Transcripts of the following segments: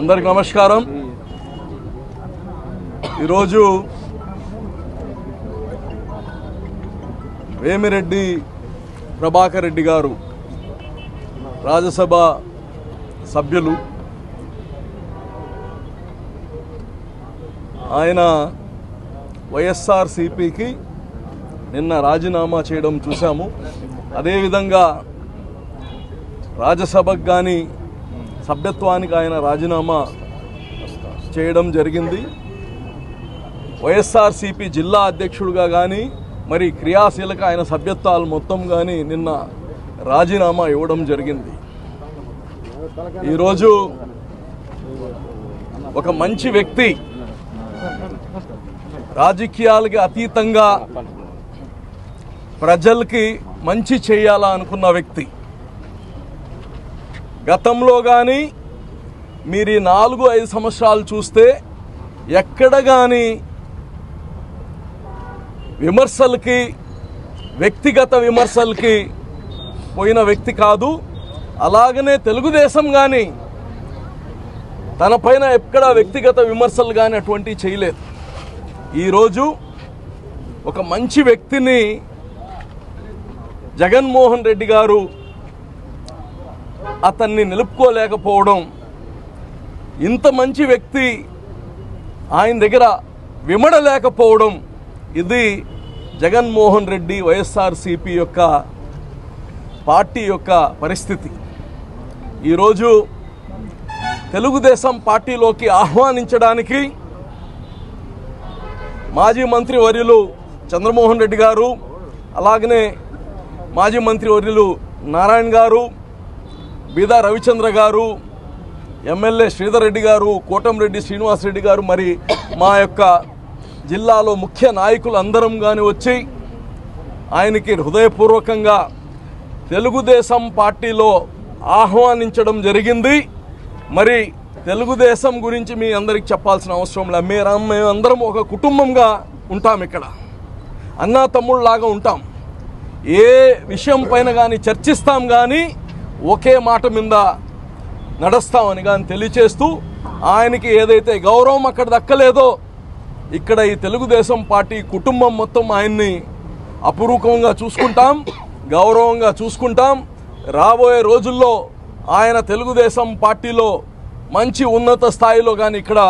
అందరికి నమస్కారం. ఈరోజు వేమిరెడ్డి ప్రభాకర్ రెడ్డి గారు రాజ్యసభ సభ్యులు. ఆయన వైఎస్ఆర్సిపికి నిన్న రాజీనామా చేయడం చూసాము అదేవిధంగా రాజ్యసభకు కానీ సభ్యత్వానికి ఆయన రాజీనామా చేయడం జరిగింది. వైఎస్ఆర్సిపి జిల్లా అధ్యక్షుడిగా కానీ మరి క్రియాశీలక ఆయన సభ్యత్వాలు మొత్తం కానీ నిన్న రాజీనామా ఇవ్వడం జరిగింది. ఈరోజు ఒక మంచి వ్యక్తి రాజకీయాలకి అతీతంగా ప్రజలకి మంచి చేయాలా అనుకున్న వ్యక్తి. గతంలో కానీ మీరు ఈ నాలుగు ఐదు సంవత్సరాలు చూస్తే ఎక్కడ కానీ విమర్శలకి వ్యక్తిగత విమర్శలకి పోయిన వ్యక్తి కాదు. అలాగనే తెలుగుదేశం కానీ తనపైన ఎక్కడ వ్యక్తిగత విమర్శలు కానీ అటువంటివి చేయలేదు. ఈరోజు ఒక మంచి వ్యక్తిని జగన్మోహన్ రెడ్డి గారు అతన్ని నిలుపుకోలేకపోవడం ఇంత మంచి వ్యక్తి ఆయన దగ్గర విమడలేకపోవడం ఇది జగన్మోహన్ రెడ్డి వైఎస్ఆర్సిపి యొక్క పార్టీ యొక్క పరిస్థితి. ఈరోజు తెలుగుదేశం పార్టీలోకి ఆహ్వానించడానికి మాజీ మంత్రి వర్యులు చంద్రమోహన్ రెడ్డి గారు అలాగనే మాజీ మంత్రి వర్యులు నారాయణ గారు బీదా రవిచంద్ర గారు ఎమ్మెల్యే శ్రీధర్ రెడ్డి గారు కోటంరెడ్డి శ్రీనివాసరెడ్డి గారు మరి మా యొక్క జిల్లాలో ముఖ్య నాయకులు అందరం కానీ వచ్చి ఆయనకి హృదయపూర్వకంగా తెలుగుదేశం పార్టీలో ఆహ్వానించడం జరిగింది. మరి తెలుగుదేశం గురించి మీ అందరికి చెప్పాల్సిన అవసరం లేదు మీరు మేమందరం ఒక కుటుంబంగా ఉంటాం ఇక్కడ. అన్నా తమ్ముళ్ళలాగా ఉంటాం. ఏ విషయం పైన కానీ చర్చిస్తాం కానీ ఒకే మాట మీద నడుస్తామని కానీ తెలియచేస్తూ ఆయనకి ఏదైతే గౌరవం అక్కడ దక్కలేదో ఇక్కడ ఈ తెలుగుదేశం పార్టీ కుటుంబం మొత్తం ఆయన్ని అపురూపంగా చూసుకుంటాం గౌరవంగా చూసుకుంటాం. రాబోయే రోజుల్లో ఆయన తెలుగుదేశం పార్టీలో మంచి ఉన్నత స్థాయిలో కానీ ఇక్కడ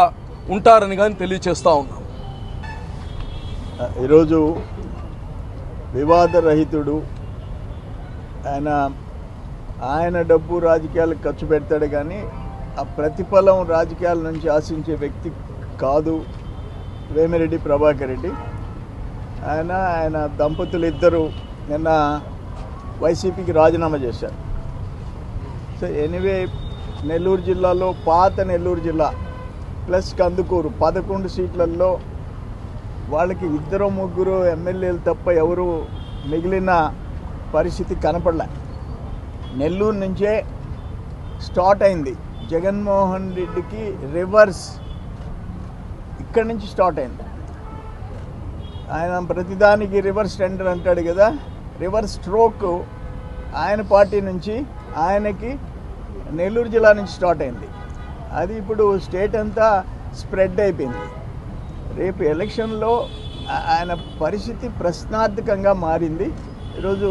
ఉంటారని కానీ తెలియచేస్తూ ఉన్నాం. ఈరోజు వివాదరహితుడు. ఆయన ఆయన డబ్బు రాజకీయాలకు ఖర్చు పెడతాడు కానీ ఆ ప్రతిఫలం రాజకీయాల నుంచి ఆశించే వ్యక్తి కాదు వేమిరెడ్డి ప్రభాకర్ రెడ్డి. ఆయన ఆయన దంపతులు ఇద్దరు నిన్న వైసీపీకి రాజీనామా చేశారు. సో ఎనీవే నెల్లూరు జిల్లాలో పాత నెల్లూరు జిల్లా ప్లస్ కందుకూరు పదకొండు సీట్లలో వాళ్ళకి ఇద్దరు ముగ్గురు ఎమ్మెల్యేలు తప్ప ఎవరు మిగిలిన పరిస్థితి కనపడలే. నెల్లూరు నుంచే స్టార్ట్ అయింది. జగన్మోహన్ రెడ్డికి రివర్స్ ఇక్కడి నుంచి స్టార్ట్ అయింది. ఆయన ప్రతిదానికి రివర్స్ టెండర్ అంటాడు కదా రివర్స్ స్ట్రోక్ ఆయన పార్టీ నుంచి ఆయనకి నెల్లూరు జిల్లా నుంచి స్టార్ట్ అయింది. అది ఇప్పుడు స్టేట్ అంతా స్ప్రెడ్ అయిపోయింది. రేపు ఎలక్షన్లో ఆయన పరిస్థితి ప్రశ్నార్థకంగా మారింది. ఈరోజు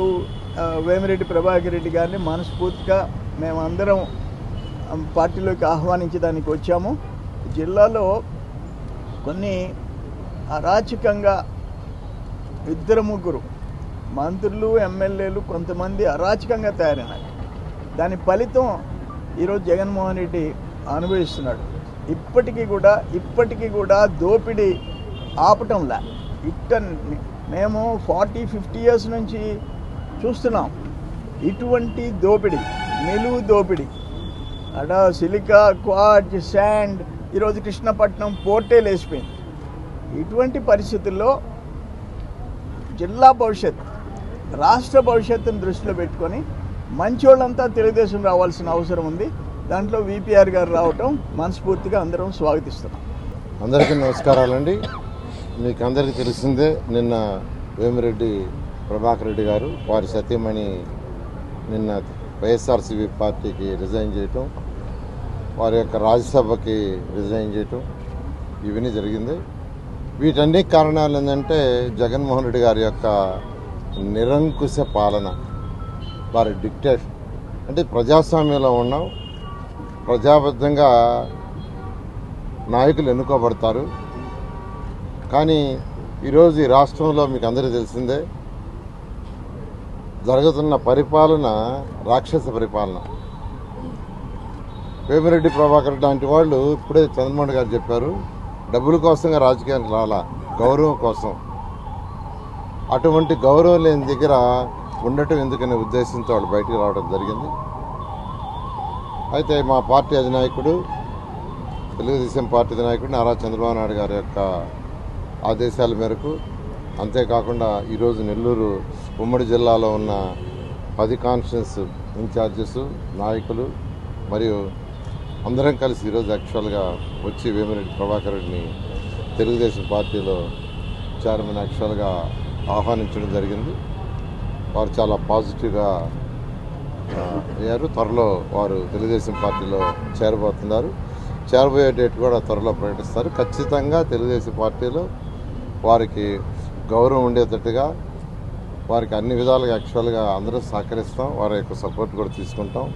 వేమిరెడ్డి ప్రభాకర్ రెడ్డి గారిని మనస్ఫూర్తిగా మేమందరం పార్టీలోకి ఆహ్వానించడానికి వచ్చాము. జిల్లాలో కొన్ని అరాచకంగా ఇద్దరు ముగ్గురు మంత్రులు ఎమ్మెల్యేలు కొంతమంది అరాచకంగా తయారైనారు. దాని ఫలితం ఈరోజు జగన్మోహన్ రెడ్డి అనుభవిస్తున్నాడు. ఇప్పటికీ కూడా ఇప్పటికీ కూడా దోపిడీ ఆపటంలా ఇట్ట మేము ఫార్టీ ఫిఫ్టీ ఇయర్స్ నుంచి చూస్తున్నాం. ఇటువంటి దోపిడీ నిలువు దోపిడీ. అడ సిలికా క్వార్జ్ శాండ్ ఈరోజు కృష్ణపట్నం పోర్టే లేచిపోయింది. ఇటువంటి పరిస్థితుల్లో జిల్లా భవిష్యత్ రాష్ట్ర భవిష్యత్తును దృష్టిలో పెట్టుకొని మంచోళ్ళంతా తెలుగుదేశం రావాల్సిన అవసరం ఉంది. దాంట్లో విపిఆర్ గారు రావటం మనస్ఫూర్తిగా అందరం స్వాగతిస్తున్నాం. అందరికీ నమస్కారాలండి. మీకు అందరికీ తెలిసిందే నిన్న వేమిరెడ్డి ప్రభాకర్ రెడ్డి గారు వారి సత్యమణి నిన్న వైఎస్ఆర్సీపీ పార్టీకి రిజైన్ చేయటం వారి యొక్క రాజ్యసభకి రిజైన్ చేయటం ఇవన్నీ జరిగింది. వీటన్ని కారణాలు ఏంటంటే జగన్మోహన్ రెడ్డి గారి యొక్క నిరంకుశ పాలన వారి డిక్టేషన్. అంటే ప్రజాస్వామ్యంలో ఉన్నాం ప్రజాబద్ధంగా నాయకులు ఎన్నుకోబడతారు. కానీ ఈరోజు ఈ రాష్ట్రంలో మీకు అందరికీ తెలిసిందే జరుగుతున్న పరిపాలన రాక్షస పరిపాలన. వేమిరెడ్డి ప్రభాకర్ లాంటి వాళ్ళు ఇప్పుడే చంద్రమోహన్ గారు చెప్పారు డబ్బుల కోసంగా రాజకీయానికి రాలా గౌరవం కోసం. అటువంటి గౌరవం లేని దగ్గర ఉండటం ఎందుకనే ఉద్దేశంతో వాళ్ళు బయటికి రావడం జరిగింది. అయితే మా పార్టీ అధినాయకుడు తెలుగుదేశం పార్టీ అధినాయకుడు నారా చంద్రబాబు నాయుడు గారి యొక్క ఆదేశాల మేరకు అంతేకాకుండా ఈరోజు నెల్లూరు ఉమ్మడి జిల్లాలో ఉన్న పది కాన్ఫరెన్స్ ఇన్ఛార్జెస్ నాయకులు మరియు అందరం కలిసి ఈరోజు యాక్చువల్గా వచ్చి వేమిరెడ్డి ప్రభాకర్ రెడ్డిని తెలుగుదేశం పార్టీలో చైర్మన్ యాక్చువల్గా ఆహ్వానించడం జరిగింది. వారు చాలా పాజిటివ్గా అయ్యారు. త్వరలో వారు తెలుగుదేశం పార్టీలో చేరబోతున్నారు. చేరబోయే డేట్ కూడా త్వరలో ప్రకటిస్తారు. ఖచ్చితంగా తెలుగుదేశం పార్టీలో వారికి గౌరవం ఉండేటట్టుగా వారికి అన్ని విధాలుగా యాక్చువల్గా అందరూ సహకరిస్తాం. వారి యొక్క సపోర్ట్ కూడా తీసుకుంటాం.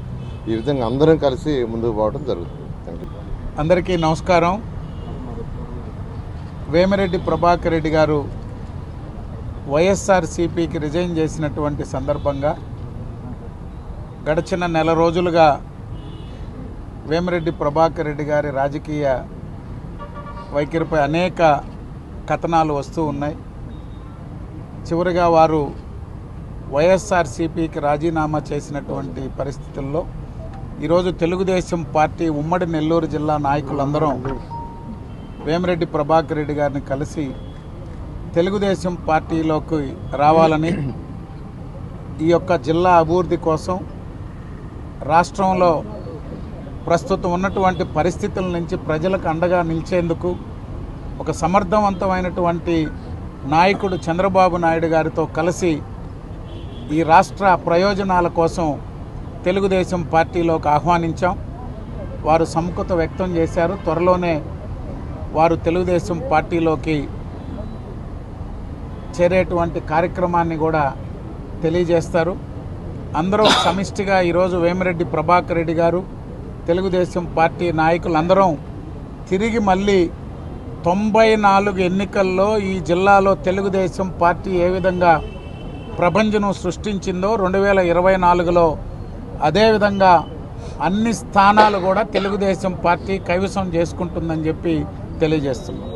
ఈ విధంగా అందరం కలిసి ముందుకు పోవడం జరుగుతుంది. థ్యాంక్ యూ అందరికీ నమస్కారం. వేమిరెడ్డి ప్రభాకర్ రెడ్డి గారు వైఎస్ఆర్సీపీకి రిజైన్ చేసినటువంటి సందర్భంగా గడిచిన నెల రోజులుగా వేమిరెడ్డి ప్రభాకర్ రెడ్డి గారి రాజకీయ వైఖరిపై అనేక కథనాలు వస్తూ ఉన్నాయి. చివరిగా వారు వైఎస్ఆర్సీపీకి రాజీనామా చేసినటువంటి పరిస్థితుల్లో ఈరోజు తెలుగుదేశం పార్టీ ఉమ్మడి నెల్లూరు జిల్లా నాయకులందరం వేమిరెడ్డి ప్రభాకర్ రెడ్డి గారిని కలిసి తెలుగుదేశం పార్టీలోకి రావాలని ఈ యొక్క జిల్లా అభివృద్ధి కోసం రాష్ట్రంలో ప్రస్తుతం ఉన్నటువంటి పరిస్థితుల నుంచి ప్రజలకు అండగా నిలిచేందుకు ఒక సమర్థవంతమైనటువంటి నాయకుడు చంద్రబాబు నాయుడు గారితో కలిసి ఈ రాష్ట్ర ప్రయోజనాల కోసం తెలుగుదేశం పార్టీలోకి ఆహ్వానించాం. వారు సముఖత వ్యక్తం చేశారు. త్వరలోనే వారు తెలుగుదేశం పార్టీలోకి చేరేటువంటి కార్యక్రమాన్ని కూడా తెలియజేస్తారు. అందరూ సమిష్టిగా ఈరోజు వేమిరెడ్డి ప్రభాకర్ రెడ్డి గారు తెలుగుదేశం పార్టీ నాయకులందరం తిరిగి మళ్ళీ తొంభై నాలుగు ఎన్నికల్లో ఈ జిల్లాలో తెలుగుదేశం పార్టీ ఏ విధంగా ప్రపంచం సృష్టించిందో రెండు వేల ఇరవై నాలుగులో అదేవిధంగా అన్ని స్థానాలు కూడా తెలుగుదేశం పార్టీ కైవసం చేసుకుంటుందని చెప్పి తెలియజేస్తున్నాం.